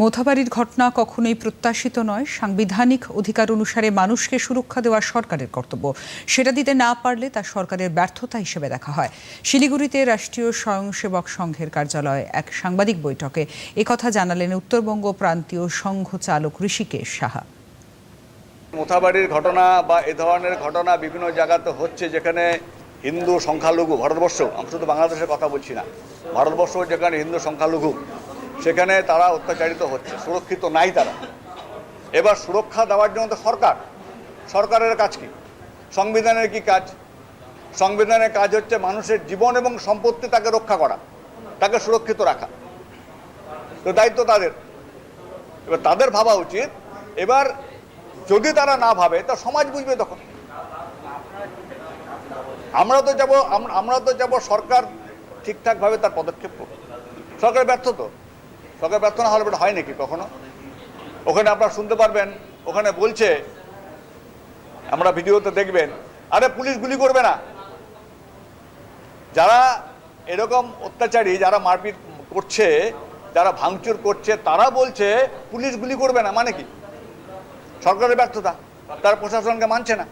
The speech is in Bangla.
মোথাবাড়ির ঘটনা কখনোই প্রত্যাশিত নয়। সাংবিধানিক অধিকার অনুসারে মানুষকে সুরক্ষা দেওয়া সরকারের কর্তব্য। সেটা দিতে না পারলে তা সরকারের ব্যর্থতা হিসেবে দেখা হয়। শিলিগুড়িতে রাষ্ট্রীয় স্বয়ংসেবক সংঘের কার্যালয়ে এক সাংবাদিক বৈঠকে একথা জানালেন উত্তরবঙ্গ প্রান্তীয় সংঘ চালক ঋষিকেশ সাহা। মোথাবাড়ির ঘটনা বা এ ধরনের ঘটনা বিভিন্ন জায়গাতে হচ্ছে যেখানে হিন্দু সংখ্যালঘু, ভারতবর্ষ, আমি শুধু বাংলাদেশের কথা বলছি না, ভারতবর্ষ যেখানে হিন্দু সংখ্যালঘু সেখানে তারা অত্যাচারিত হচ্ছে, সুরক্ষিত নাই তারা। এবার সুরক্ষা দেওয়ার জন্য তো সরকার। সরকারের কাজ কি? সংবিধানের কি কাজ? সংবিধানের কাজ হচ্ছে মানুষের জীবন এবং সম্পত্তি তাকে রক্ষা করা, তাকে সুরক্ষিত রাখা। তো দায়িত্ব তাদের। এবার তাদের ভাবা উচিত, এবার যদি তারা না ভাবে, তা সমাজ বুঝবে তখন। আমরা তো যাব, আমরা তো যাব সরকার ঠিকঠাকভাবে তার পদক্ষেপ করবে সরকার ব্যর্থ তো। সরকার ব্যর্থ না হলে এটা হয় নাকি কখনো? ওখানে আপনারা শুনতে পারবেন, ওখানে বলছে, আমরা ভিডিওতে দেখবেন, আরে পুলিশ গুলি করবে না। যারা এরকম অত্যাচারী, যারা মারপিট করছে, যারা ভাঙচুর করছে, তারা বলছে, পুলিশ গুলি করবে না মানে কি? সরকারের ব্যর্থতা, তার প্রশাসনকে মানছে না।